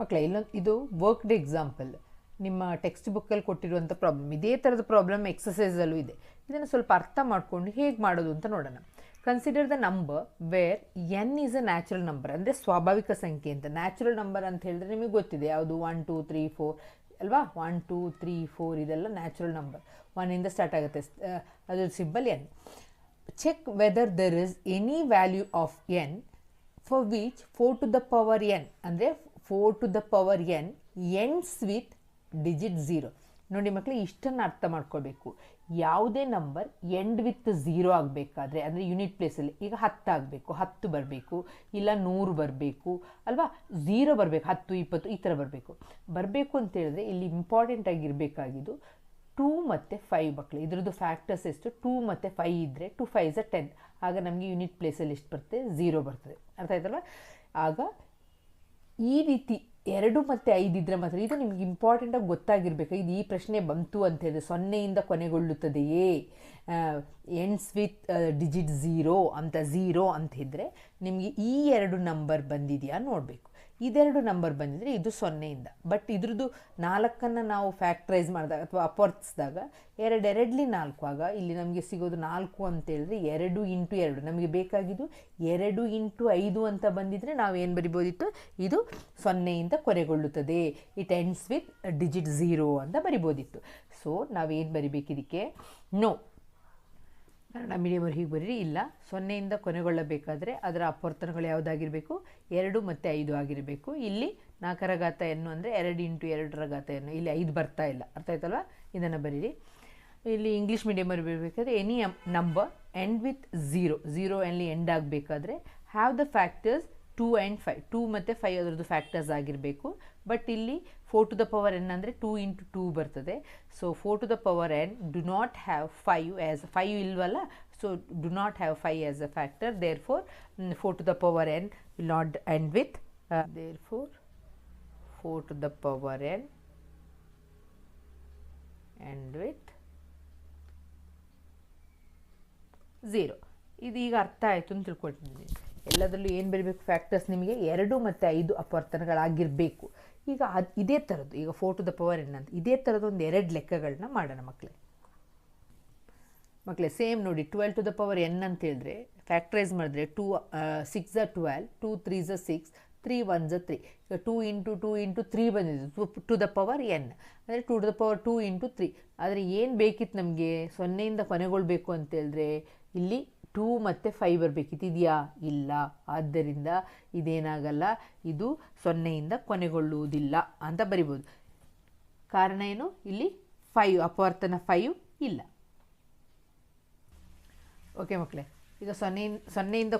ಮಕ್ಕಳೇ ಇನ್ನೊಂದು ಇದು ವರ್ಕ್ಡ್ ಎಕ್ಸಾಂಪಲ್ ನಿಮ್ಮ ಟೆಕ್ಸ್ಟ್ ಬುಕ್ಕಲ್ಲಿ ಕೊಟ್ಟಿರುವಂಥ ಪ್ರಾಬ್ಲಮ್ ಇದೇ ಥರದ ಪ್ರಾಬ್ಲಮ್ ಎಕ್ಸಸೈಸಲ್ಲೂ ಇದೆ. ಇದನ್ನು ಸ್ವಲ್ಪ ಅರ್ಥ ಮಾಡಿಕೊಂಡು ಹೇಗೆ ಮಾಡೋದು ಅಂತ ನೋಡೋಣ. Consider the number where n is a natural number ಅಂದರೆ ಸ್ವಾಭಾವಿಕ ಸಂಖ್ಯೆ ಅಂತ. ನ್ಯಾಚುರಲ್ ನಂಬರ್ ಅಂತ ಹೇಳಿದ್ರೆ ನಿಮಗೆ ಗೊತ್ತಿದೆ, ಯಾವುದು? ಒನ್ ಟೂ ತ್ರೀ ಫೋರ್ ಅಲ್ವಾ? ಒನ್ ಟೂ ತ್ರೀ ಫೋರ್ ಇದೆಲ್ಲ ನ್ಯಾಚುರಲ್ ನಂಬರ್ ಒನ್ನಿಂದ ಸ್ಟಾರ್ಟ್ ಆಗುತ್ತೆ. ಅದು symbol n check whether there is any value of n for which four to the power n ಅಂದರೆ four to the power n ends with digit zero ನೋಡಿ ಮಕ್ಕಳು ಇಷ್ಟನ್ನು ಅರ್ಥ ಮಾಡ್ಕೋಬೇಕು ಯಾವುದೇ ನಂಬರ್ ಎಂಡ್ ವಿತ್ ಝೀರೋ ಆಗಬೇಕಾದ್ರೆ, ಅಂದರೆ ಯೂನಿಟ್ ಪ್ಲೇಸಲ್ಲಿ ಈಗ ಹತ್ತು ಆಗಬೇಕು. ಹತ್ತು ಬರಬೇಕು, ಇಲ್ಲ ನೂರು ಬರಬೇಕು, ಅಲ್ವಾ? ಝೀರೋ ಬರಬೇಕು, ಹತ್ತು, ಇಪ್ಪತ್ತು, ಈ ಥರ ಬರಬೇಕು. ಬರಬೇಕು ಅಂತ ಹೇಳಿದ್ರೆ ಇಲ್ಲಿ ಇಂಪಾರ್ಟೆಂಟ್ ಆಗಿರಬೇಕಾಗಿದ್ದು ಟೂ ಮತ್ತು ಫೈವ್ ಮಕ್ಕಳು ಇದ್ರದ್ದು ಫ್ಯಾಕ್ಟರ್ಸ್ ಎಷ್ಟು? ಟೂ ಮತ್ತು ಫೈವ್ ಇದ್ದರೆ ಟು ಫೈವ್ ಅ ಟೆನ್ ಆಗ ನಮಗೆ ಯೂನಿಟ್ ಪ್ಲೇಸಲ್ಲಿ ಎಷ್ಟು ಬರ್ತದೆ? ಝೀರೋ ಬರ್ತದೆ. ಅರ್ಥ ಆಯ್ತಲ್ವ? ಆಗ ಈ ರೀತಿ ಎರಡು ಮತ್ತು ಐದು ಇದ್ದರೆ ಮಾತ್ರ ಇದು ನಿಮ್ಗೆ ಇಂಪಾರ್ಟೆಂಟಾಗಿ ಗೊತ್ತಾಗಿರ್ಬೇಕು. ಇದು ಈ ಪ್ರಶ್ನೆ ಬಂತು ಅಂತ ಹೇಳಿದ್ರೆ ಸೊನ್ನೆಯಿಂದ ಕೊನೆಗೊಳ್ಳುತ್ತದೆಯೇ? ಎಂಡ್ಸ್ ವಿತ್ ಡಿಜಿಟ್ ಝೀರೋ ಅಂತ ಝೀರೋ ಅಂತ ಇದ್ದರೆ ನಿಮಗೆ ಈ ಎರಡು ನಂಬರ್ ಬಂದಿದೆಯಾ ನೋಡಬೇಕು. ಇದೆರಡು ನಂಬರ್ ಬಂದಿದ್ರೆ ಇದು ಸೊನ್ನೆಯಿಂದ. ಬಟ್ ಇದ್ರದ್ದು ನಾಲ್ಕನ್ನು ನಾವು ಫ್ಯಾಕ್ಟ್ರೈಸ್ ಮಾಡಿದಾಗ ಅಥವಾ ಅಪವರ್ತಿಸಿದಾಗ ಎರಡೆರಡ್ಲಿ ನಾಲ್ಕು ಆಗ ಇಲ್ಲಿ ನಮಗೆ ಸಿಗೋದು ನಾಲ್ಕು ಅಂತ ಹೇಳಿದ್ರೆ ಎರಡು ಇಂಟು ಎರಡು. ನಮಗೆ ಬೇಕಾಗಿದ್ದು ಎರಡು ಇಂಟು ಐದು ಅಂತ ಬಂದಿದ್ರೆ ನಾವು ಏನು ಬರಿಬೋದಿತ್ತು? ಇದು ಸೊನ್ನೆಯಿಂದ ಕೊರೆಗೊಳ್ಳುತ್ತದೆ. It ends with digit zero ಅಂತ ಬರಿಬೋದಿತ್ತು. ಸೊ ನಾವೇನು ಬರಿಬೇಕಿದಕ್ಕೆ? ನೋ ಕನ್ನಡ ಮೀಡಿಯಮರು ಹೀಗೆ ಬರೀರಿ, ಇಲ್ಲ, ಸೊನ್ನೆಯಿಂದ ಕೊನೆಗೊಳ್ಳಬೇಕಾದ್ರೆ ಅದರ ಅಪವರ್ತನಗಳು ಯಾವುದಾಗಿರಬೇಕು? ಎರಡು ಮತ್ತು ಐದು ಆಗಿರಬೇಕು. ಇಲ್ಲಿ ನಾಲ್ಕರ ಗಾತ ಎನ್ನು ಅಂದರೆ ಎರಡು ಇಂಟು ಎರಡರ ಘಾತ ಎನ್ನು, ಇಲ್ಲಿ ಐದು ಬರ್ತಾ ಇಲ್ಲ. ಅರ್ಥ ಆಯ್ತಲ್ವ? ಇದನ್ನು ಬರೀರಿ. ಇಲ್ಲಿ ಇಂಗ್ಲೀಷ್ ಮೀಡಿಯಮಲ್ಲಿ ಬರಬೇಕಾದ್ರೆ any number end with zero zero ಅಲ್ಲಿ ಎಂಡ್ ಆಗಬೇಕಾದ್ರೆ have the factors two and five two ಮತ್ತು ಫೈವ್ ಅದರದ್ದು ಫ್ಯಾಕ್ಟರ್ಸ್ ಆಗಿರಬೇಕು. ಬಟ್ ಇಲ್ಲಿ four to the power n ಅಂದರೆ ಟೂ ಇಂಟು ಟೂ ಬರ್ತದೆ. So four to the power n do not have five as five ಇಲ್ವಲ್ಲ? So do not have five as a factor there four four to the power n will not end with there four four to the power n and with zero ಇದು ಈಗ ಅರ್ಥ ಆಯಿತು ಅಂತ ತಿಳ್ಕೊಳ್ತಿದ್ದೀನಿ. ಎಲ್ಲದರಲ್ಲೂ ಏನು ಬರಬೇಕು factors ನಿಮಗೆ? ಎರಡು ಮತ್ತು ಐದು ಅಪವರ್ತನಗಳಾಗಿರಬೇಕು. ಈಗ ಅದು ಇದೇ ಥರದ್ದು ಈಗ four to the power n ಅಂತ. ಇದೇ ಥರದ ಒಂದು ಎರಡು ಲೆಕ್ಕಗಳನ್ನ ಮಾಡೋಣ ಮಕ್ಕಳೇ ಮಕ್ಕಳೇ ಸೇಮ್ ನೋಡಿ twelve to the power n ಅಂತ ಹೇಳಿದ್ರೆ ಫ್ಯಾಕ್ಟ್ರೈಸ್ ಮಾಡಿದ್ರೆ ಟೂ ಸಿಕ್ಸ್ ಝ ಟ್ವೆಲ್ ಟೂ ತ್ರೀ ಝ ಸಿಕ್ಸ್ ತ್ರೀ ಒನ್ ಝ ತ್ರೀ ಈಗ two into two into three ಬಂದಿದೆ two to the power n ಅಂದರೆ to the power two into three ಆದರೆ ಏನು ಬೇಕಿತ್ತು ನಮಗೆ? ಸೊನ್ನೆಯಿಂದ ಕೊನೆಗೊಳ್ಬೇಕು ಅಂತೇಳಿದ್ರೆ ಇಲ್ಲಿ ಟೂ ಮತ್ತು ಫೈಬರ್ ಬರಬೇಕಿತ್ತು. ಇದೆಯಾ? ಇಲ್ಲ. ಆದ್ದರಿಂದ ಇದೇನಾಗಲ್ಲ. ಇದು ಸೊನ್ನೆಯಿಂದ ಕೊನೆಗೊಳ್ಳುವುದಿಲ್ಲ ಅಂತ ಬರಿಬೋದು. ಕಾರಣ ಏನು? ಇಲ್ಲಿ ಫೈವ್ ಅಪವರ್ತನ ಫೈವ್ ಇಲ್ಲ. ಓಕೆ ಮಕ್ಕಳೇ, ಈಗ ಸೊನ್ನೆಯಿಂದ ಸೊನ್ನೆಯಿಂದ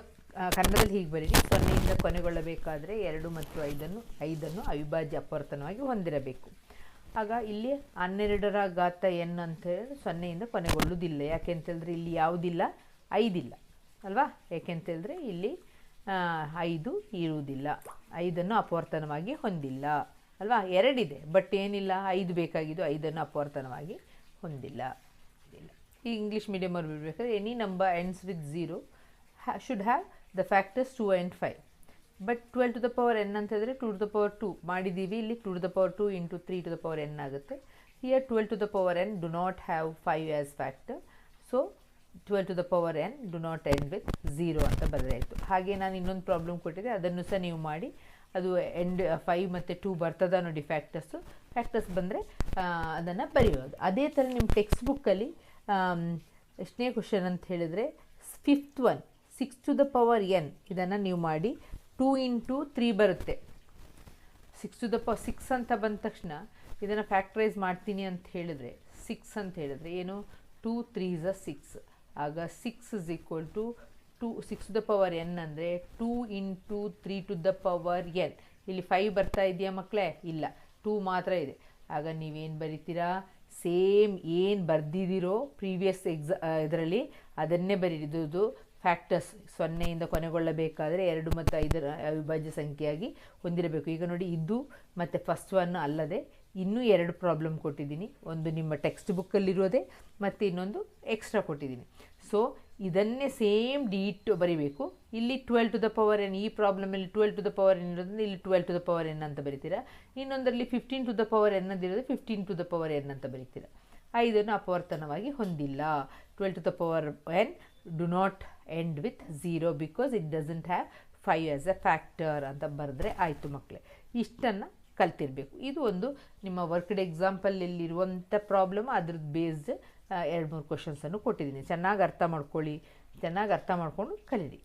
ಕನ್ನಡದಲ್ಲಿ ಹೀಗೆ ಬರೀರಿ. ಸೊನ್ನೆಯಿಂದ ಕೊನೆಗೊಳ್ಳಬೇಕಾದ್ರೆ ಎರಡು ಮತ್ತು ಐದನ್ನು ಐದನ್ನು ಅವಿಭಾಜ್ಯ ಅಪವರ್ತನವಾಗಿ ಹೊಂದಿರಬೇಕು. ಆಗ ಇಲ್ಲಿ ಹನ್ನೆರಡರ ಘಾತ ಎನ್ ಅಂತ ಹೇಳಿದ್ರೆ ಸೊನ್ನೆಯಿಂದ ಕೊನೆಗೊಳ್ಳುವುದಿಲ್ಲ. ಯಾಕೆ ಅಂತ ಹೇಳಿದ್ರೆ ಇಲ್ಲಿ ಯಾವುದಿಲ್ಲ? ಐದಿಲ್ಲ, ಅಲ್ವಾ? ಯಾಕೆಂತೇಳಿದ್ರೆ ಇಲ್ಲಿ ಐದು ಇರುವುದಿಲ್ಲ. ಐದನ್ನು ಅಪವರ್ತನವಾಗಿ ಹೊಂದಿಲ್ಲ, ಅಲ್ವಾ? ಎರಡಿದೆ ಬಟ್ ಏನಿಲ್ಲ? ಐದು ಬೇಕಾಗಿದ್ದು ಐದನ್ನು ಅಪವರ್ತನವಾಗಿ ಹೊಂದಿಲ್ಲ. ಇಲ್ಲ. ಈ ಇಂಗ್ಲೀಷ್ ಮೀಡಿಯಮ್ ಅವ್ರು ಬಿಡಬೇಕಾದ್ರೆ any number ends with zero should have the factors two and five but twelve to the power n ಅಂತ ಹೇಳಿದ್ರೆ two to the power two ಮಾಡಿದ್ದೀವಿ. ಇಲ್ಲಿ two to the power two into three to the power n ಆಗುತ್ತೆ. Here twelve to the power n do not have five as factor so twelve to the power n do not end with zero ಅಂತ ಬರೆದಾಯಿತು. ಹಾಗೆ ನಾನು ಇನ್ನೊಂದು problem ಕೊಟ್ಟಿದ್ದೆ, ಅದನ್ನು ಸಹ ನೀವು ಮಾಡಿ. ಅದು ಎಂಡ್ ಫೈವ್ ಮತ್ತು ಟೂ ಬರ್ತದ ನೋಡಿ ಫ್ಯಾಕ್ಟರ್ಸು ಫ್ಯಾಕ್ಟರ್ಸ್ ಬಂದರೆ ಅದನ್ನು ಬರೆಯೋದು. ಅದೇ ಥರ ನಿಮ್ಮ ಟೆಕ್ಸ್ಟ್ ಬುಕ್ಕಲ್ಲಿ ಎಷ್ಟನೇ ಕ್ವಶನ್ ಅಂತ ಹೇಳಿದರೆ fifth one six to the power n ಇದನ್ನು ನೀವು ಮಾಡಿ. ಟೂ ಇಂಟು ತ್ರೀ ಬರುತ್ತೆ. Six to the power six ಅಂತ ಬಂದ ತಕ್ಷಣ ಇದನ್ನು ಫ್ಯಾಕ್ಟ್ರೈಸ್ ಮಾಡ್ತೀನಿ ಅಂತ ಹೇಳಿದ್ರೆ ಸಿಕ್ಸ್ ಅಂತ ಹೇಳಿದ್ರೆ ಏನು? ಟೂ ತ್ರೀ ಅ ಸಿಕ್ಸ್ ಆಗ six is equal to two six the power n ಅಂದರೆ two into three to the power n ಇಲ್ಲಿ ಫೈವ್ ಬರ್ತಾ ಇದೆಯಾ ಮಕ್ಕಳೇ ಇಲ್ಲ. ಟೂ ಮಾತ್ರ ಇದೆ. ಆಗ ನೀವೇನು ಬರಿತೀರಾ? ಸೇಮ್ ಏನು ಬರೆದಿದ್ದೀರೋ ಪ್ರೀವಿಯಸ್ ಎಕ್ಸಾ ಇದರಲ್ಲಿ ಅದನ್ನೇ ಬರೀದು ಫ್ಯಾಕ್ಟರ್ಸ್ ಸೊನ್ನೆಯಿಂದ ಕೊನೆಗೊಳ್ಳಬೇಕಾದರೆ ಎರಡು ಮತ್ತು ಐದರ ಅವಿಭಾಜ್ಯ ಸಂಖ್ಯೆಯಾಗಿ ಹೊಂದಿರಬೇಕು. ಈಗ ನೋಡಿ, ಇದು ಮತ್ತು ಫಸ್ಟ್ ಒನ್ ಅಲ್ಲದೆ ಇನ್ನೂ ಎರಡು ಪ್ರಾಬ್ಲಮ್ ಕೊಟ್ಟಿದ್ದೀನಿ. ಒಂದು ನಿಮ್ಮ ಟೆಕ್ಸ್ಟ್ ಬುಕ್ಕಲ್ಲಿರೋದೇ ಮತ್ತು ಇನ್ನೊಂದು ಎಕ್ಸ್ಟ್ರಾ ಕೊಟ್ಟಿದ್ದೀನಿ. ಸೊ ಇದನ್ನೇ ಸೇಮ್ ಡೀಟ್ ಬರಿಬೇಕು. ಇಲ್ಲಿ twelve to the power n ಈ ಪ್ರಾಬ್ಲಮಲ್ಲಿ twelve to the power n ಇರೋದ್ರಿಂದ ಇಲ್ಲಿ twelve to the power n ಅಂತ ಬರಿತೀರಾ? ಇನ್ನೊಂದರಲ್ಲಿ fifteen to the power n fifteen to the power n ಅಂತ ಬರಿತೀರಾ? ಐದನ್ನು ಅಪವರ್ತನವಾಗಿ ಹೊಂದಿಲ್ಲ. Twelve to the power n do not end with zero because it doesn't have five as a factor ಅಂತ ಬರೆದ್ರೆ ಆಯಿತು ಮಕ್ಕಳೇ ಇಷ್ಟನ್ನು ಕಲ್ತಿರಬೇಕು. ಇದು ಒಂದು ನಿಮ್ಮ ವರ್ಕ್ಡ್ ಎಕ್ಸಾಂಪಲಲ್ಲಿರುವಂಥ ಪ್ರಾಬ್ಲಮ್ ಅದ್ರದ್ದು ಬೇಸ್ಡ್ ಎರಡು ಮೂರು ಕ್ವಶನ್ಸನ್ನು ಕೊಟ್ಟಿದ್ದೀನಿ. ಚೆನ್ನಾಗಿ ಅರ್ಥ ಮಾಡ್ಕೊಳ್ಳಿ. ಚೆನ್ನಾಗಿ ಅರ್ಥ ಮಾಡಿಕೊಂಡು ಕಲೀರಿ.